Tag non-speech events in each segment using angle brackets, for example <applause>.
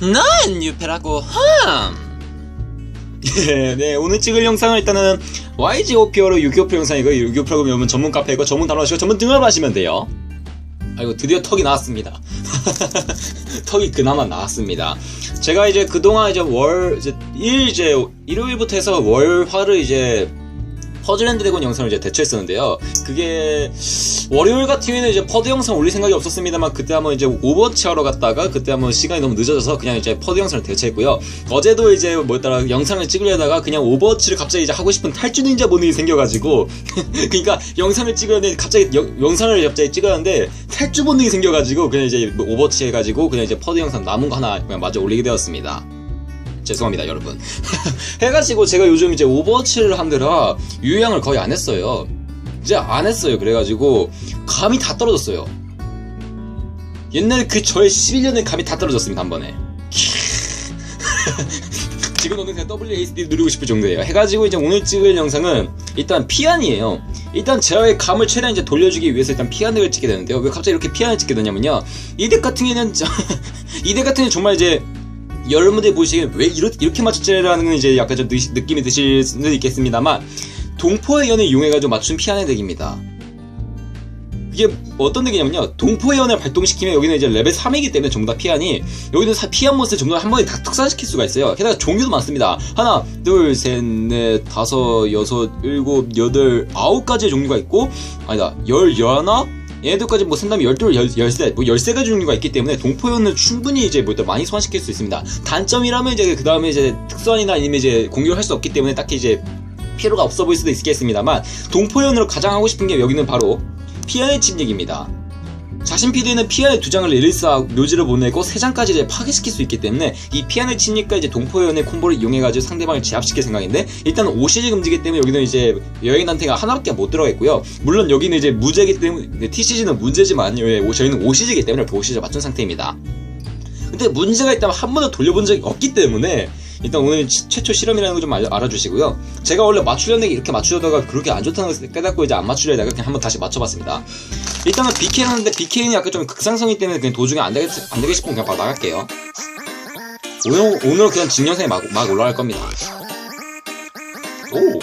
난 유페라고 함. 예, <laughs> 네, 오늘 찍을 영상은 일단은 YG 오피어로 유기오프 영상이고 유기오 프로그램 여러분 전문 카페이고 전문 단어하시고 전문 등업을 하시면 돼요. 아이고 드디어 턱이 나왔습니다. <laughs> 턱이 그나마 나왔습니다. 제가 이제 그동안 이제 월 이제 일 이제 일요일부터 해서 월 화를 이제 퍼즐앤 드래곤 영상을 이제 대처했었는데요. 그게 월요일 같은 경우에는 이제 퍼드 영상 올릴 생각이 없었습니다만 그때 한번 이제 오버워치 하러 갔다가 그때 한번 시간이 너무 늦어져서 그냥 이제 퍼드 영상을 대처했고요. 어제도 이제 뭐였더라 영상을 찍으려다가 그냥 오버워치를 갑자기 이제 하고 싶은 탈주 닌자 모닝이 생겨가지고 <laughs> 그러니까 영상을 찍었는데 갑자기 영, 영상을 갑자기 찍었는데 탈주 본능이 생겨가지고 그냥 이제 뭐 오버워치 해가지고 그냥 이제 퍼드 영상 남은 거 하나 그냥 마저 올리게 되었습니다. 죄송합니다, 여러분. <laughs> 해가지고 제가 요즘 이제 오버워치를 하느라 유형을 거의 안 했어요. 이제 안 했어요. 그래가지고 감이 다 떨어졌어요. 옛날 그 저의 11년의 감이 다 떨어졌습니다, 한 번에. <laughs> 지금 오늘 그냥 WASD 누르고 싶을 정도예요. 해가지고 이제 오늘 찍을 영상은 일단 피안이에요. 일단 저의 감을 최대한 이제 돌려주기 위해서 일단 피안을 찍게 되는데요. 왜 갑자기 이렇게 피안을 찍게 되냐면요. 이덱 같은 경우에는 <laughs> 이덱 같은 경우는 정말 이제 여러분들이 보시기에 왜 이렇게, 이렇게 맞췄지라는 건 이제 약간 좀 느, 느낌이 드실 수도 있겠습니다만 동포의 연을 이용해가지고 맞춘 피아노 덱입니다. 이게 어떤 덱이냐면요. 동포의 연을 발동시키면 여기는 이제 레벨 3이기 때문에 전부 다 피안이 여기는 사, 피안 몬스를 전부 다 한 번에 다 특산시킬 수가 있어요. 게다가 종류도 많습니다. 하나, 둘, 셋, 넷, 다섯, 여섯, 일곱, 여덟, 아홉 가지의 종류가 있고 아니다, 열, 열하나? 얘네들까지 뭐 산다면 12, 13, 뭐 13가지 종류가 있기 때문에 동포연을 충분히 이제 뭐 많이 소환시킬 수 있습니다. 단점이라면 이제 그 다음에 이제 특수환이나 아니면 이제 공격을 할 수 없기 때문에 딱히 이제 필요가 없어 보일 수도 있겠습니다만 동포연으로 가장 하고 싶은 게 여기는 바로 피아의 침략입니다. 자신 피드에는 피아의 두 장을 릴리스하고 묘지를 보내고 세 장까지 이제 파괴시킬 수 있기 때문에 이 피아의 침략과 이제 동포연의 콤보를 이용해가지고 상대방을 제압시킬 생각인데 일단 오시지 금지기 때문에 여기는 이제 여행 단태가 하나밖에 못 들어가 있고요. 물론 여기는 이제 무제기 때문에 TCG는 문제지만 예, 저희는 오시지기 때문에 오시지 맞춘 상태입니다. 근데 문제가 있다면 한 번도 돌려본 적이 없기 때문에 일단 오늘 최초 실험이라는 거좀 알아주시고요. 제가 원래 맞추려는 게 이렇게 맞추려다가 그렇게 안 좋다는 걸 깨닫고 이제 안 맞추려다가 그냥 한번 다시 맞춰봤습니다. 일단은 BK를 하는데 BK는 약간 좀 극상성이 때문에 그냥 도중에 안 되겠, 안 되겠 싶으면 그냥 바로 나갈게요. 오늘, 오늘 그냥 증명상에 막, 막 올라갈 겁니다. 오!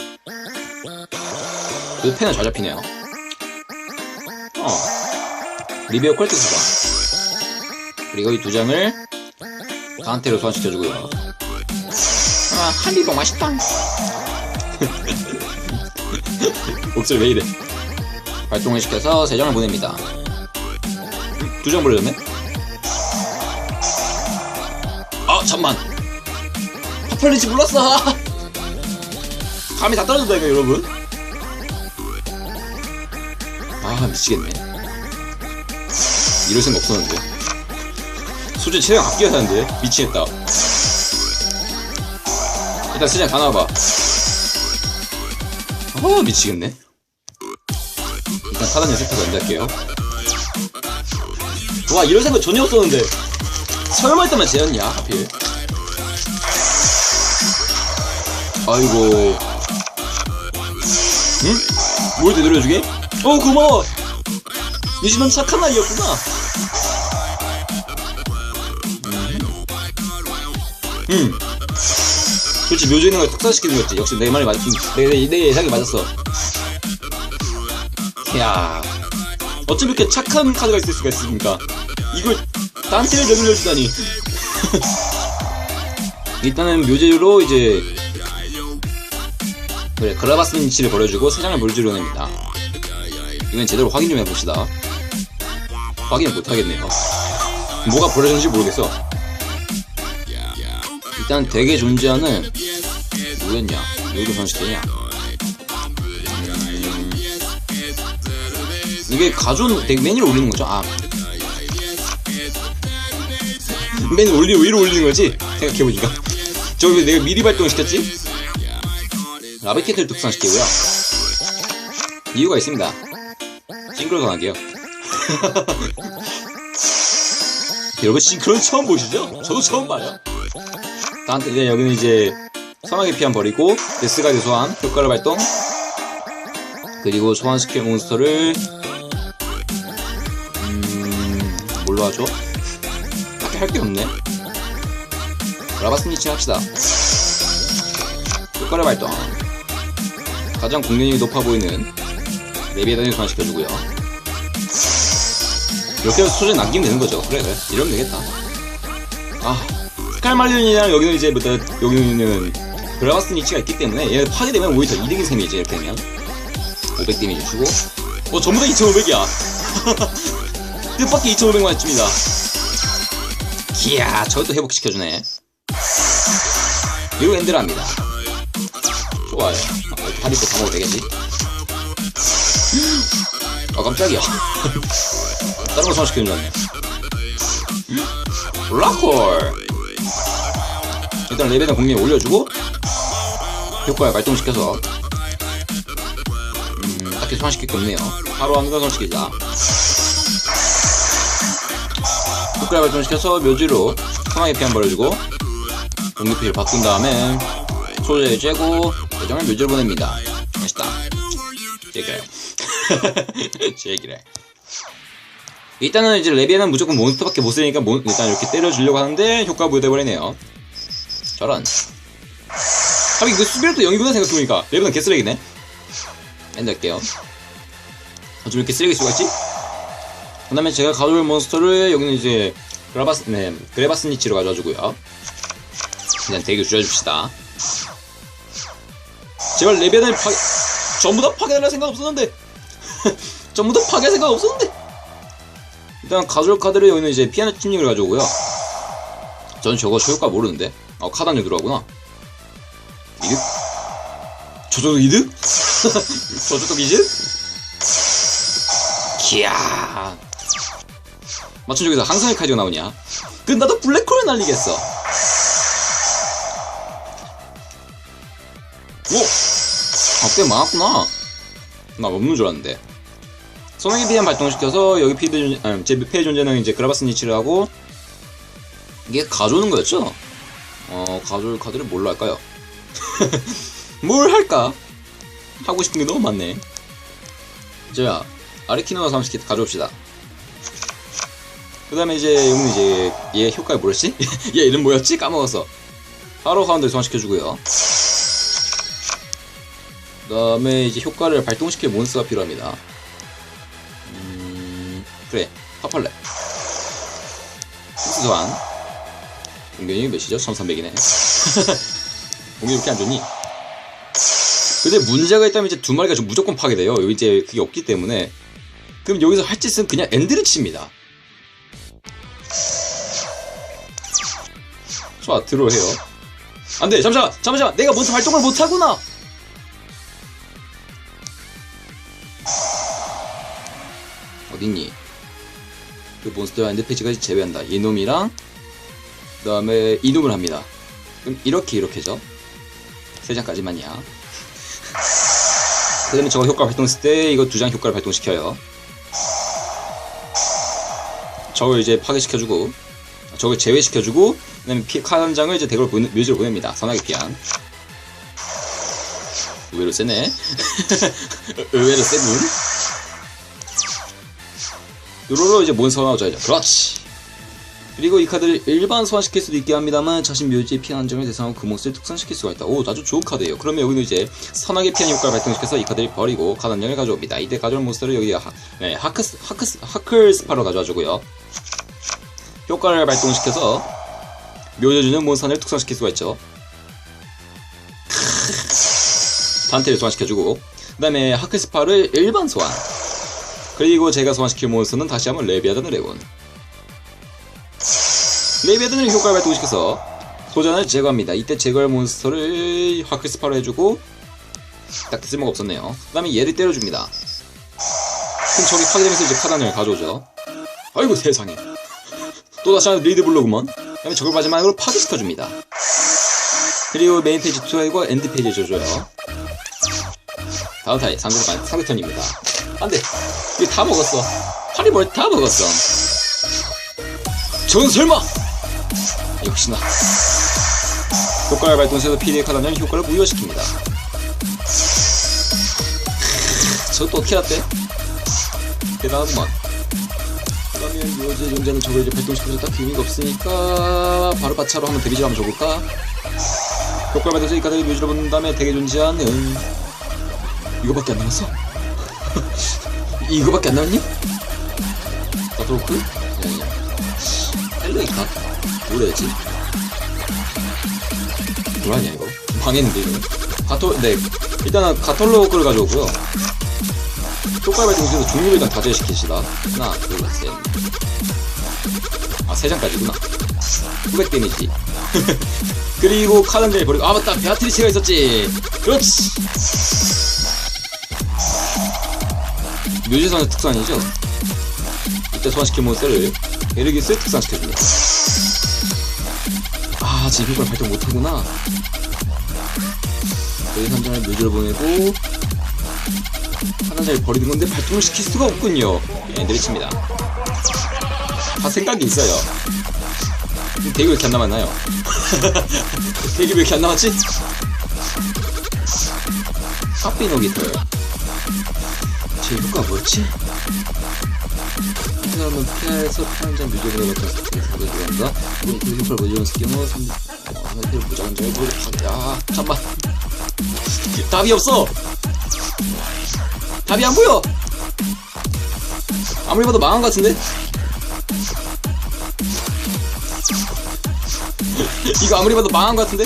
그 펜은 잘 잡히네요. 어. 리베어 퀄리티 좋아. 그리고 이 두 장을 상태로 소환시켜주고요. 아, 한리봉 맛있다. <laughs> 목소리 왜 이래? 발동을 시켜서 세 장을 보냅니다. 두 장 보내줬네? 아, 잠만. 파팔리지 몰랐어. <laughs> 감이 다 떨어진다, 이거, 여러분. 아, 미치겠네. 이럴 생각 없었는데. 솔직히 체력 아껴야 하는데. 미치겠다. 일단 세장 다 나와봐. 아, 미치겠네. 일단 사단 연습해서 연주할게요. 와, 이럴 생각 전혀 없었는데. 설마 했다면 쟤였냐, 하필. 아이고. 응? 뭘 되돌려주게? 어, 고마워! 이 집은 착한 아이였구나. 음. 음. 그렇지, 묘지에 있는 걸 특사시키는 거지. 역시 내 말이 맞, 내, 내, 내 예상이 맞았어. 야 어쩜 이렇게 착한 카드가 있을 수가 있습니까? 이걸 단테를 내돌려주다니. <laughs> 일단은 묘지로 이제 그래 그라바스는 위치를 버려주고 세 장을 물질로 냅니다. 이건 제대로 확인 좀 해봅시다. 확인을 못하겠네요. 뭐가 버려졌는지 모르겠어. 일단 덱에 존재하는 누구였냐? 누구 선수들이냐? 음, 이게 가존 덱 메뉴를 올리는 거죠? 아 <laughs> 메뉴 올리 위로 올리는 거지? 생각해보니까 저기 왜 내가 미리 발동을 시켰지? 라비켓을 독산시키고요 이유가 있습니다 싱크로 강하게요 <laughs> 여러분 싱크로는 처음 보시죠? 저도 처음 봐요 다한테 이제 여기는 이제 선하게 피한 버리고 데스가드 소환 효과를 발동 그리고 소환시킬 몬스터를 음... 뭘로 하죠? 딱히 할 게 없네 라바스니치 합시다. 효과를 발동. 가장 공격력이 높아 보이는 레비에단을 소환시켜주고요. 이렇게 해서 소재 남기면 되는 거죠. 그래, 그래. 이러면 되겠다. 아, 스칼말리온이랑 여기는 이제 뭐다, 여기는 브라바스니치가 있기 때문에 얘 파괴되면 오히려 더 이득인 셈이지, 이렇게 되면. 500 데미지 주고. 어, 전부 다 2500이야. <laughs> 뜻밖의 2500만 줍니다. 기야, 저것도 회복시켜주네. 그리고 엔드를 합니다. 좋아요. 아, 다리 또다 먹어도 되겠지? 아, 깜짝이야. <laughs> 다른 거 소환시키는 줄 알았네. 블락홀! 일단 레벨은 공격에 올려주고, 효과를 발동시켜서, 음, 딱히 소환시킬 게 없네요. 바로 한번 소환시키자. 효과를 발동시켜서 묘지로 상황에 피한 벌어주고, 공격피를 바꾼 다음에, 소재를 쬐고, 예정을 묘지로 보냅니다. 맛있다. 제가요. 제 얘기래. <laughs> 일단은 이제 레비에는 무조건 몬스터밖에 못 쓰니까 몬- 일단 이렇게 때려주려고 하는데 효과가 무효돼버리네요. 저런. 하긴 이거 수비력도 0이구나 생각해보니까 레비는 개쓰레기네. 엔드 할게요. 어쩜 이렇게 쓰레기 수가 있지? 그 다음에 제가 가져올 몬스터를 여기는 이제 그라바스, 네, 그레바스니치로 가져와주고요. 그냥 대기 줄여줍시다. 제발 레비안을 파 전부 다 파괴할 생각 없었는데 <laughs> 전부 다 파괴할 생각 없었는데 일단 가져올 카드를 여기는 이제 피아노 팀링을 가져오고요 전 저거 효과 모르는데 어 카드 안에 들어가구나 이득? 저 정도 이득? 저 정도 이득? 기야 맞춘 적에서 항상의 카드가 나오냐 그 나도 블랙홀을 날리겠어 오! 아, 꽤 많았구나. 나 없는 줄 알았는데. 소나기 비행 발동시켜서 여기 피드 존, 아니, 제 폐의 존재는 이제 그라바스 니치를 하고 이게 가져오는 거였죠? 어, 가져올 카드를 뭘로 할까요? <laughs> 뭘 할까? 하고 싶은 게 너무 많네. 자, 아르키노와 삼스키트 가져옵시다. 그 다음에 이제, 여기는 이제, 얘 효과가 뭐였지? <laughs> 얘 이름 뭐였지? 까먹었어. 바로 가운데 소환시켜주고요. 그 다음에 이제 효과를 발동시킬 몬스터가 필요합니다. 음, 그래, 파팔레. 스 소환. 공격이 몇이죠? 1300이네. <laughs> 공격 이렇게 안 좋니? 근데 문제가 있다면 이제 두 마리가 좀 무조건 파괴돼요. 이제 그게 없기 때문에. 그럼 여기서 할 짓은 그냥 엔드를 칩니다. 좋아, 들어해요. 안 돼, 잠시만, 잠시만, 내가 몬스터 발동을 못하구나! 어딨니? 그 몬스터 엔드 페이지까지 제외한다. 이놈이랑 그 다음에 이놈을 합니다. 그럼 이렇게 이렇게죠. 세 장까지만이야. 그 다음에 저거 효과 발동했을 때 이거 두 장 효과를 발동시켜요. 저걸 이제 파괴시켜주고 저걸 제외시켜주고 그 다음에 피, 카드 한 장을 이제 덱으로 보내, 뮤즈로 보냅니다. 선하게 피한. 의외로 세네. <laughs> 의외로 세군. 요로로 이제 몬스터 나오자죠. 그렇지. 그리고 이 카드를 일반 소환시킬 수도 있게 합니다만 자신 묘지의 피한 점을 대상으로 그 몬스터를 특산시킬 수가 있다. 오, 아주 좋은 카드예요. 그러면 여기는 이제 선하게 피한 효과를 발동시켜서 이 카드를 버리고 카드 한 장을 가져옵니다. 이때 가져올 몬스터를 여기 하, 네, 하크스, 하크스, 하클스파로 가져와주고요. 효과를 발동시켜서 묘져주는 몬스터를 특산시킬 수가 있죠. 단테를 소환시켜주고 그 다음에 하크스파를 일반 소환 그리고 제가 소환시킬 몬스터는 다시 한번 레비아단 레온 레비아단을 효과를 발동시켜서 소전을 제거합니다. 이때 제거할 몬스터를 하크스파로 해주고 딱 쓸모가 없었네요. 그 다음에 얘를 때려줍니다. 그럼 저기 파괴되면서 이제 카단을 가져오죠. 아이고 세상에. 또다시 하나 리드 블로그먼. 그 다음에 저걸 마지막으로 파괴시켜줍니다. 그리고 메인 페이지 2하고 엔드 페이지 줘줘요. 다음 타임 상대편 상대편입니다. 안돼, 이거 다 먹었어. 하리볼 다 먹었어. 저는 설마 역시나 효과를 발동해서 PD 카드는 효과를 무효시킵니다. 저또 어떻게 났대? 대단하구만. 그러면 묘지의 존재는 저걸 이제 발동시켜서 딱 의미가 없으니까 바로 바차로 한번 데미지를 한번 줘볼까? 효과를 받아서 이 카드를 묘지로 본 다음에 대게 존재하는 이거밖에 안 남았어? <laughs> 이거밖에 안 남았니? 가토로크? 아니야 헬레이카? 했지? 뭐하냐 이거? 망했는데 이거. 가토 네. 일단은 가톨로크를 가져오고요. 효과 발동시에서 종류를 일단 가져시키시다. 하나 둘 셋 아 세 장까지구나. 900 데미지. <laughs> 그리고 장을 버리고 아 맞다. 베아트리스가 있었지. 그렇지. 묘지선의 특산이죠? 이때 소환시킨 몬스터를 에르기스 특산시켜줍니다 아 지금 효과를 발동 못하구나 여기 한 장을 묘지로 보내고 한 장을 버리는 건데 발동을 시킬 수가 없군요 예, 내리칩니다 다 생각이 있어요 대기 왜 이렇게 안 남았나요? <laughs> 대기 왜 이렇게 안 남았지? 카피노기터 제 효과가 뭐였지? 이 사람은 피해서 피한장 뮤직으로 같은 스킬을 사도 들어간다. 우리 그 효과를 못 이용했을 경우 3 어, 하나를 무작은 점을 보고 야 잠만 답이 없어. 답이 안 보여. 아무리 봐도 망한 것 같은데? <laughs> 이거 아무리 봐도 망한 것 같은데?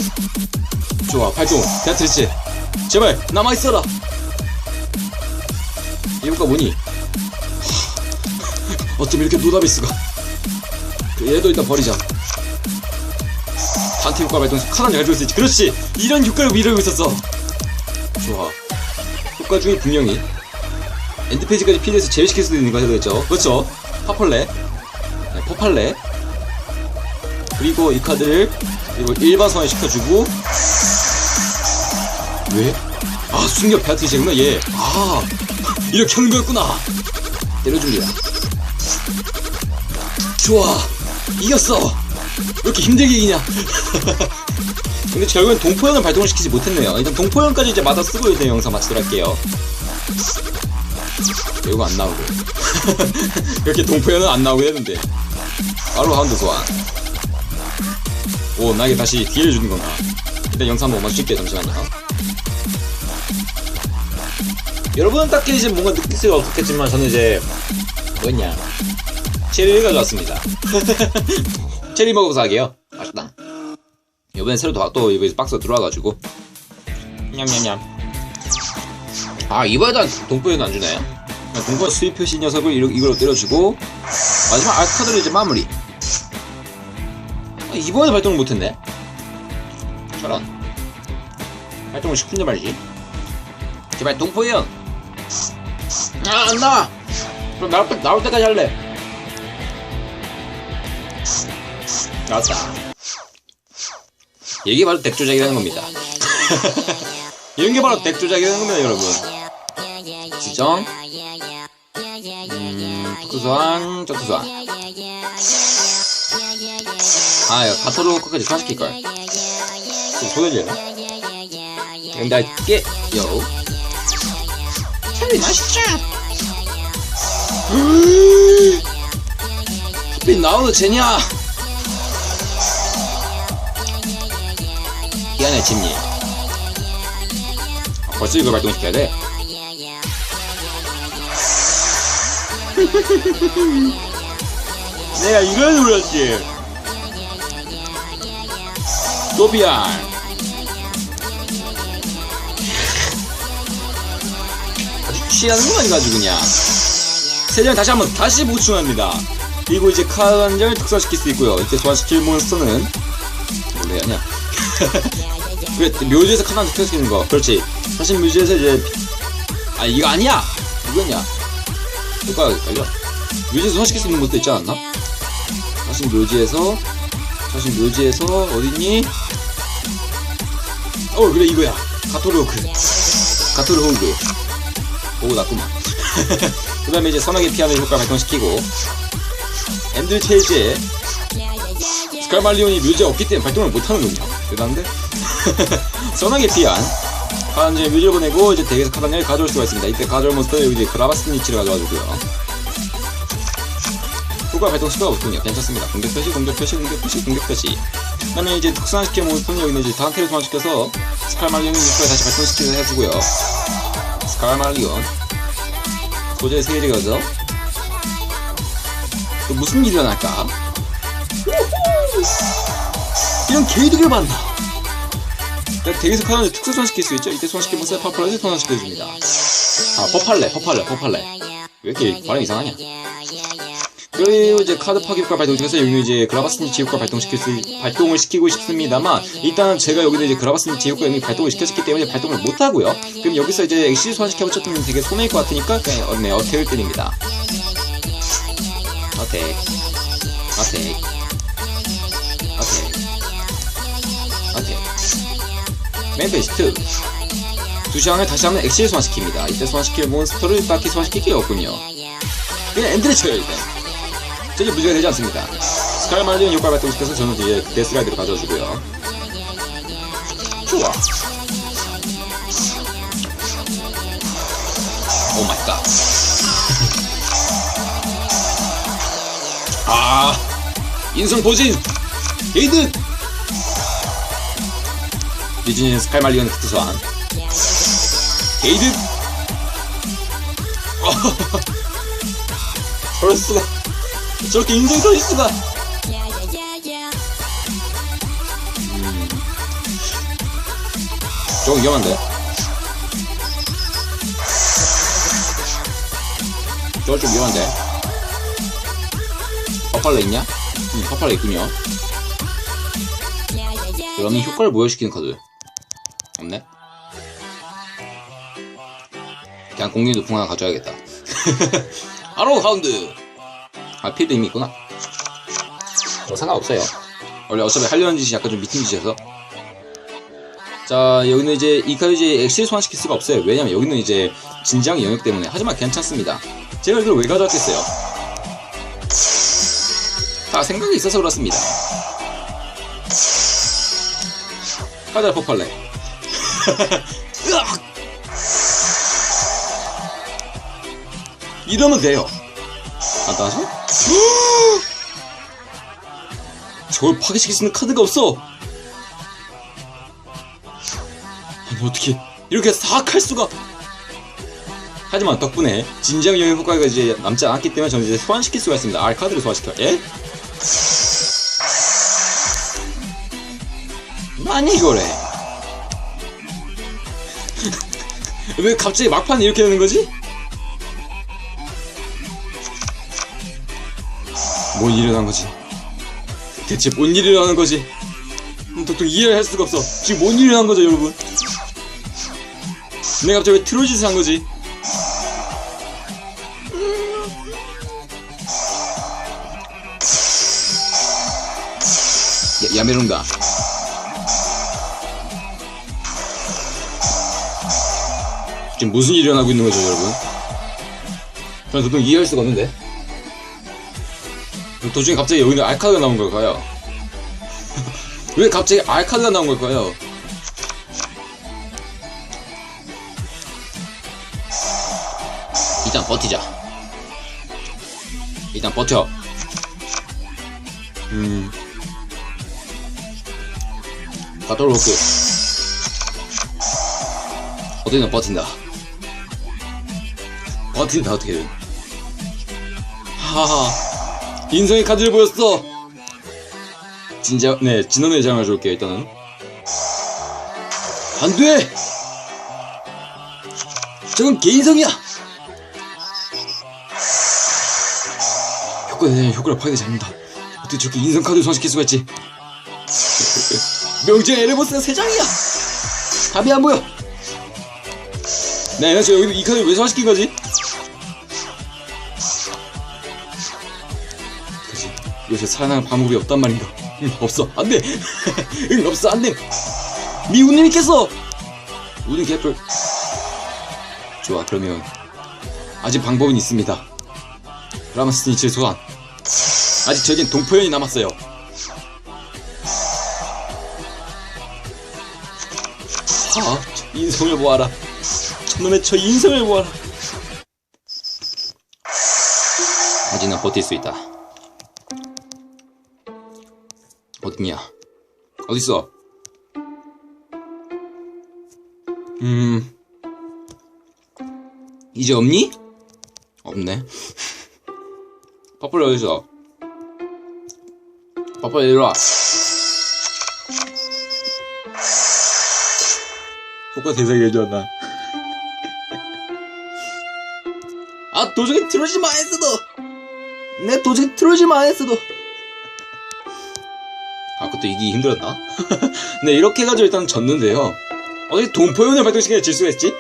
좋아 발동. 베아트리스 제발 남아있어라. 이 효과 뭐니? 어쩜 이렇게 노답일 수가? 그 얘도 일단 버리자. 단테 효과 발동 잘줄수 있지. 그렇지! 이런 효과를 미루고 있었어. 좋아. 효과 중에 분명히 엔드페이지까지 필드에서 제외시킬 수도 있는 거 해야겠죠. 그렇죠? 파펄레. 네, 포팔레. 그리고 이 카드를 그리고 일반 선에 시켜주고. 왜? 아 순격 베아트리스구나 얘아 이렇게 하는 거였구나. 때려줍니다 좋아. 이겼어. 왜 이렇게 힘들게 이기냐? <laughs> 근데 결국엔 동포연을 발동을 시키지 못했네요. 일단 동포연까지 이제 맞아 쓰고 있는 영상 마치도록 할게요. 이거 안 나오고. <laughs> 이렇게 동포연은 안 나오게 되는데. 바로 하운드 소환. 오 나에게 다시 기회를 주는 건가 일단 영상 한번 맞출게요 잠시만요. 여러분은 딱히 이제 뭔가 느낄 수가 없겠지만 저는 이제 뭐냐 체리를 가져왔습니다. <laughs> 체리 먹어서 하게요. 맛있다. 이번에 새로 또, 또 이번에 박스가 들어와가지고. 냠냠냠. 아 이번에도 동포에는 안 주나요? 동포 수입 표시 녀석을 이걸로 때려주고 마지막 알카드를 이제 마무리. 아, 이번에 발동을 못했네. 저런. 발동을 시킨데 말이지. 제발 동포형. 아 안 나와. 그럼 나올, 때, 나올 때까지 할래 나왔다. 이게 바로 덱 조작이라는 겁니다. <laughs> 이런 게 바로 덱 조작이라는 겁니다 여러분. 지정. 음, 토크소환 점토소환. 아 이거 가토로 끝까지 소환시킬걸 좀 소연이야 근데 할게. 요. 찰리 맛있죠 햇빛 나오는 쟤냐 희한해 침니. 벌써 이걸 발동시켜야 돼? <laughs> 내가 이걸 눌렀지. 소비안 아주 취하는구만 가지고 그냥. 세장 다시 한번 다시 보충합니다. 그리고 이제 카드 한 장을 특사시킬 수 있고요. 이때 소환시킬 몬스터는 원래 하냐 왜 묘지에서 하나 특사시키는 거? 그렇지. 사실 묘지에서 이제 아 이거 아니야! 이거냐 효과가 헷갈려. 묘지에서 수 있는 것도 있지 않았나? 사실 묘지에서 사실 묘지에서 어딨니? 어 그래 이거야. 가토르호크. 가토르호크. 보고 났구만. <laughs> 그 다음에 이제 선하게 피하는 효과 발동시키고 엔드 체이즈에 스칼말리온이 묘지에 없기 때문에 발동을 못하는군요 대단한데? 선하게 피한 카단지에 묘지를 보내고 이제 덱에서 카단을 가져올 수가 있습니다 이때 가져올 몬스터 여기 이제 그라바스니치를 가져와주고요 효과 발동 수가 없군요. 괜찮습니다. 공격 표시, 공격 표시, 공격 표시, 공격 표시. 그 다음에 이제 특수화시켜 모습은 여기는 이제 다한테를 소환시켜서 스칼말리온 효과를 다시 발동시켜서 해주고요. 스칼말리온 소재 세 개를 가져. 또 무슨 일이 일어날까? 이런 개이득을 받는다. 대기석 하나를 특수 소환시킬 수 있죠? 이때 소환시키면서 퍼플렛을 소환시켜줍니다. 아, 퍼팔레, 퍼팔레, 퍼팔레. 왜 이렇게 발음 이상하냐? 그리고 이제 카드 파괴 효과 발동 중에서 여기는 이제 그라바스니치 효과 발동시킬 수, 발동을 시키고 싶습니다만, 일단 제가 여기는 이제 그라바스니치 효과 이미 발동을 시켰기 때문에 발동을 못하고요. 그럼 여기서 이제 엑시 소환시켜봤자 되게 손해일 것 같으니까, 그냥, 어, 네, 어택을 때립니다. 어택. 어택. 맨 베스트. 두 시간을 다시 한번 엑시를 소환시킵니다. 이때 소환시킬 몬스터를 딱히 소환시킬 게 없군요. 그냥 엔드를 쳐요, 일단. 전혀 문제가 되지 않습니다. 스칼마리온 효과 발동 시켜서 저는 이제 데스라이드를 가져주고요. 좋아. 오 마이 갓. 아, 인성 보진! 게이드! 스칼마리온 특수 소환. 게이드! 저럴 수가. 저렇게 인성이 터질 수가. 조금 위험한데? 저거 좀 위험한데? 퍼팔레 있냐? 응, 퍼팔레 있군요. 그러면 효과를 부여시키는 카드. 없네? 그냥 높은 거 하나 가져야겠다. <laughs> 아로 가운드! 아, 필드 이미 있구나. 뭐 상관없어요. 원래 어차피 하려는 짓이 약간 좀 미팅 짓이어서. 자, 여기는 이제 이 카드 이제 엑시를 소환시킬 수가 없어요. 왜냐면 여기는 이제 진지한 영역 때문에. 하지만 괜찮습니다. 제가 이걸 왜 가져왔겠어요? 다 생각이 있어서 그렇습니다. 카드 폭발래. 이러면 돼요. 간단하죠? <gasps> 저걸 파괴시킬 수 있는 카드가 없어! 아니, 어떻게, 이렇게 사악할 수가! 하지만 덕분에 진지한 영역 효과가 이제 남지 않았기 때문에 저는 이제 소환시킬 수가 있습니다. R 카드를 소환시켜. 예? 아니 이거래. 왜 갑자기 막판 이렇게 되는 거지? 뭔 일이 일어난 거지? 대체 뭔 일이 일어나는 거지? 음, 도통 이해를 할 수가 없어. 지금 뭔 일이 일어난 거죠, 여러분? 내가 갑자기 왜 트롤 짓을 한 거지? 야, 야메론가. 지금 무슨 일이 일어나고 있는 거죠, 여러분? 저는 도통 이해할 수가 없는데. 도중에 갑자기 여기는 알카드가 나온 걸까요? <laughs> 왜 갑자기 알카드가 나온 걸까요? 일단 버티자. 일단 버텨. 음. 가도록 볼게. 어떻게든 버틴다. 버틴다, 어떻게든. 하하. 인성의 카드를 보였어. 진짜 네 진원의 장을 줄게 일단은. 안 돼. 저건 개인성이야. 효과 내 효과를 파괴되지 않는다. 어떻게 저렇게 인성 카드를 소환시킬 수가 있지? 명제 에레버스가 세 장이야. 답이 안 보여. 네, 저 여기 이 카드를 왜 소환시킨 거지? 요새 살아나는 방법이 없단 말인가 응 없어. 안 돼. 응 <laughs> 없어. 안 돼. 미우님이 깼어 우는 개뿔. 좋아 그러면 아직 방법은 있습니다. 라마스니치 소환 아직 저긴 동포연이 남았어요. 아, 저 인성을 모아라. 저놈의 저 인성을 모아라. 아직 난 버틸 수 있다 어딨냐? 어딨어? 음, 이제 없니? 없네. 퍼플 어디서? 퍼플 이리 와. 효과 대상이 해줬나? 아 도저히 틀어지 마 했어도 내 도저히 틀어지 마 했어도 아 그것도 이기 힘들었나? <laughs> 네 이렇게 해가지고 일단 졌는데요 어떻게 동포연을 발동시키냐 질 수가 있지?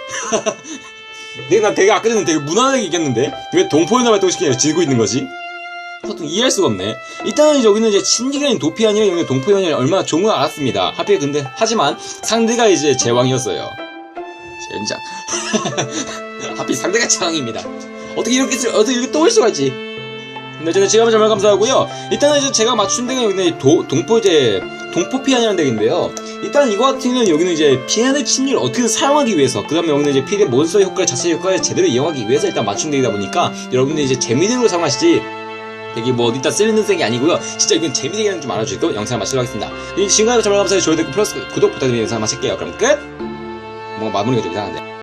<laughs> 내가 되게 아까 전에 되게 무난하게 이겼는데 왜 동포연을 발동시키냐 지고 있는 거지? 보통 이해할 수가 없네. 일단은 여기는 이제 신기간인 도피아니랑 여기는 동포연이 얼마나 좋은 걸 알았습니다. 하필 근데 하지만 상대가 이제 제왕이었어요. 젠장. <laughs> 하필 상대가 제왕입니다. 어떻게 이렇게 쓸- 어떻게 이렇게 또 올 수가 있지? 근데 저는 지금 정말 감사하고요. 일단은 이제 제가 맞춘 덱은 여기는 도, 동포 이제 동포 피안이라는 덱인데요. 일단 이거 같은 경우는 여기는 이제 피안의 침리를 어떻게든 사용하기 위해서 그 다음에 여기는 이제 필의 몬스터 효과 자체 효과를 제대로 이용하기 위해서 일단 맞춘 덱이다 보니까 여러분들 이제 재미등으로 사용하시지 되게 뭐 어디다 쓰는 덱이 아니고요. 진짜 이건 재미덱이라는 좀 알아주시고 영상을 마치도록 하겠습니다. 이 지금까지 정말 감사해요. 좋아요, 댓글 플러스 구독 부탁드리면서 영상 마칠게요. 그럼 끝! 뭔가 마무리가 좀 이상한데.